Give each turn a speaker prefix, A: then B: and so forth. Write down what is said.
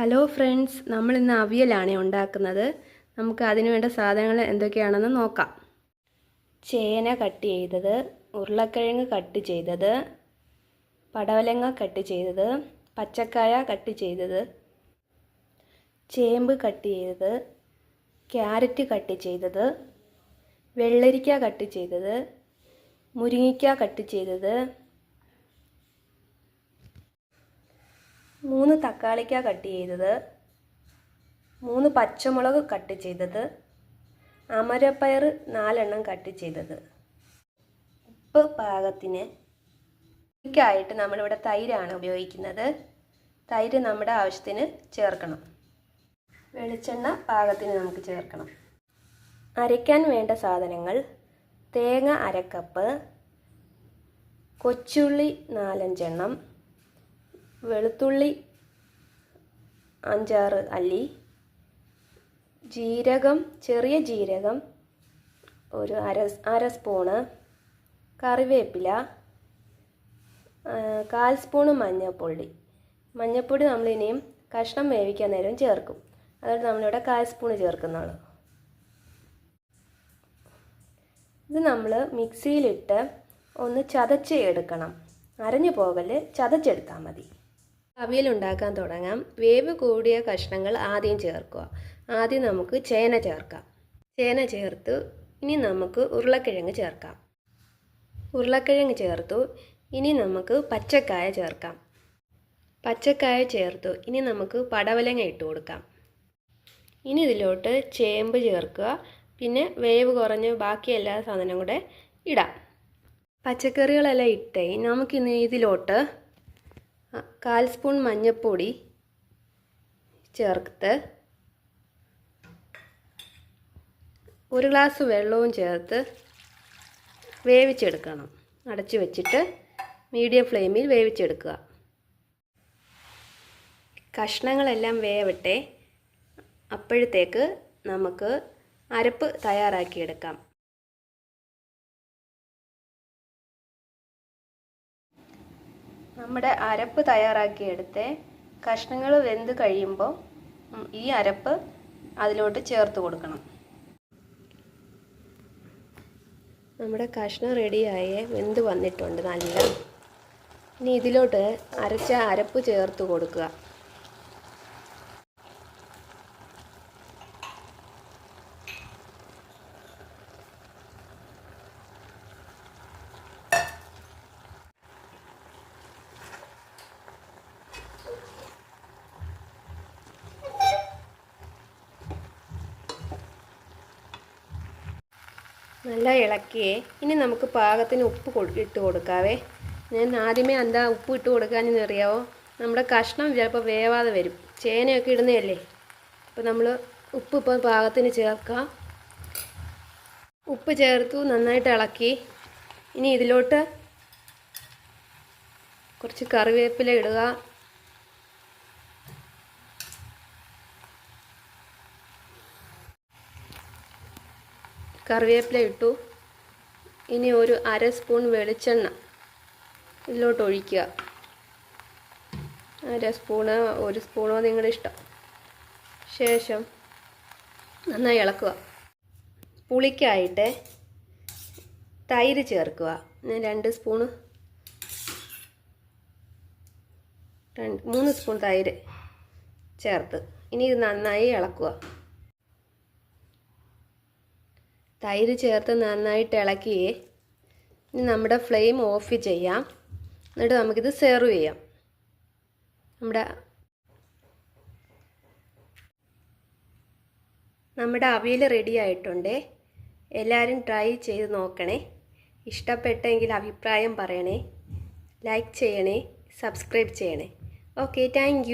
A: Hello friends നമ്മൾ ഇന്ന് അവിയലാണ് ഉണ്ടാക്കുന്നത്. നമുക്ക് അതിനുവേണ്ട സാധനങ്ങൾ എന്തൊക്കെയാണെന്ന് നോക്കാം. ചേന കട്ട് ചെയ്തത് ഉരുളക്കിഴങ്ങ് കട്ട് ചെയ്തത് പടവലങ്ങ കട്ട് ചെയ്തത് പച്ചക്കായ കട്ട് ചെയ്തത് ചേമ്പ് കട്ട് ചെയ്തത് ക്യാരറ്റ് കട്ട് ചെയ്തത് വെള്ളരിക്ക കട്ട് ചെയ്തത് മുരിങ്ങിക്ക കട്ട് ചെയ്തത് മൂന്ന് തക്കാളിക്ക കട്ട് ചെയ്തത്. മൂന്ന് പച്ചമുളക് കട്ട് ചെയ്തത്. അമരപ്പയർ നാലെണ്ണം കട്ട് ചെയ്തത്. ഉപ്പ് പാകത്തിന് ായിട്ട് നമ്മളിവിടെ തൈരാണ് ഉപയോഗിക്കുന്നത്. തൈര് നമ്മുടെ ആവശ്യത്തിന് ചേർക്കണം. വെളിച്ചെണ്ണ പാകത്തിന് നമുക്ക് ചേർക്കണം. അരയ്ക്കാൻ വേണ്ട സാധനങ്ങൾ. തേങ്ങ അരക്കപ്പ്. കൊച്ചുള്ളി നാലഞ്ചെണ്ണം. വെളുത്തുള്ളി അഞ്ചാറ് അല്ലി ജീരകം ചെറിയ ജീരകം ഒരു അര അര സ്പൂണ് കറിവേപ്പില കാൽ സ്പൂണ് മഞ്ഞൾപ്പൊടി. മഞ്ഞൾപ്പൊടി നമ്മളിനിയും കഷ്ണം വേവിക്കാൻ നേരം ചേർക്കും. അതുകൊണ്ട് നമ്മളിവിടെ കാൽ സ്പൂണ് ചേർക്കുന്നുള്ളൂ ഇത് നമ്മൾ മിക്സിയിലിട്ട് ഒന്ന് ചതച്ച് എടുക്കണം അരഞ്ഞു പോകൽ ചതച്ചെടുത്താൽ മതി. അവിയൽ ഉണ്ടാക്കാൻ തുടങ്ങാം. വേവ് കൂടിയ കഷ്ണങ്ങൾ ആദ്യം ചേർക്കുക. ആദ്യം നമുക്ക് ചേന ചേർക്കാം. ചേന ചേർത്ത്. ഇനി നമുക്ക് ഉരുളക്കിഴങ്ങ് ചേർക്കാം. ഉരുളക്കിഴങ്ങ് ചേർത്തു. ഇനി നമുക്ക് പച്ചക്കായ ചേർക്കാം. പച്ചക്കായ ചേർത്തു. ഇനി നമുക്ക് പടവലങ്ങ ഇട്ട് കൊടുക്കാം. ഇനി ഇതിലോട്ട് ചേമ്പ് ചേർക്കുക. പിന്നെ വേവ് കുറഞ്ഞ് ബാക്കി എല്ലാ സാധനവും കൂടെ ഇടാം. പച്ചക്കറികളെല്ലാം ഇട്ടേ നമുക്കിന്ന് ഇതിലോട്ട് കാൽ സ്പൂൺ മഞ്ഞൾപ്പൊടി ചേർത്ത് ഒരു ഗ്ലാസ് വെള്ളവും ചേർത്ത് വേവിച്ചെടുക്കണം. അടച്ചു വെച്ചിട്ട് മീഡിയം ഫ്ലെയിമിൽ വേവിച്ചെടുക്കുക. കഷ്ണങ്ങളെല്ലാം വേവട്ടെ. അപ്പോഴത്തേക്ക് നമുക്ക് അരപ്പ് തയ്യാറാക്കിയെടുക്കാം. നമ്മുടെ അരപ്പ് തയ്യാറാക്കിയെടുത്ത് കഷ്ണങ്ങൾ വെന്ത് കഴിയുമ്പോൾ ഈ അരപ്പ് അതിലോട്ട് ചേർത്ത് കൊടുക്കണം. നമ്മുടെ കഷ്ണം റെഡിയായി വെന്ത് വന്നിട്ടുണ്ട് നല്ല. ഇനി ഇതിലോട്ട് അരച്ച അരപ്പ് ചേർത്ത് കൊടുക്കുക. നല്ല ഇളക്കിയേ. ഇനി നമുക്ക് പാകത്തിന് ഉപ്പ് ഇട്ട് കൊടുക്കാവേ. ഞാൻ ആദ്യമേ എന്താ ഉപ്പ് ഇട്ട് കൊടുക്കാനെന്ന് അറിയാവോ? നമ്മുടെ കഷ്ണം ചിലപ്പോൾ വേവാതെ വരും. ചേനയൊക്കെ ഇടുന്നതല്ലേ? അപ്പോൾ നമ്മൾ ഉപ്പ് ഇപ്പോൾ പാകത്തിന് ചേർക്കാം. ഉപ്പ് ചേർത്തു നന്നായിട്ട് ഇളക്കി. ഇനി ഇതിലോട്ട് കുറച്ച് കറിവേപ്പില ഇടുക. കറിവേപ്പില ഇട്ടു. ഇനി ഒരു അര സ്പൂൺ വെളിച്ചെണ്ണ ഇതിലോട്ട് ഒഴിക്കുക. അര സ്പൂണ് ഒരു സ്പൂണോ നിങ്ങളുടെ ഇഷ്ടം. ശേഷം നന്നായി ഇളക്കുക. പുളിക്കായിട്ട് തൈര് ചേർക്കുക. ഞാൻ രണ്ട് സ്പൂണ് രണ്ട് മൂന്ന് സ്പൂൺ തൈര് ചേർത്ത്. ഇനി ഇത് നന്നായി ഇളക്കുക. തൈര് ചേർത്ത് നന്നായിട്ട് ഇളക്കി ഇനി നമ്മുടെ ഫ്ലെയിം ഓഫ് ചെയ്യാം. എന്നിട്ട് നമുക്കിത് സെർവ് ചെയ്യാം. നമ്മുടെ നമ്മുടെ അവിയൽ റെഡി ആയിട്ടുണ്ട്. എല്ലാവരും ട്രൈ ചെയ്ത് നോക്കണേ. ഇഷ്ടപ്പെട്ടെങ്കിൽ അഭിപ്രായം പറയണേ. ലൈക്ക് ചെയ്യണേ. സബ്സ്ക്രൈബ് ചെയ്യണേ. Okay thank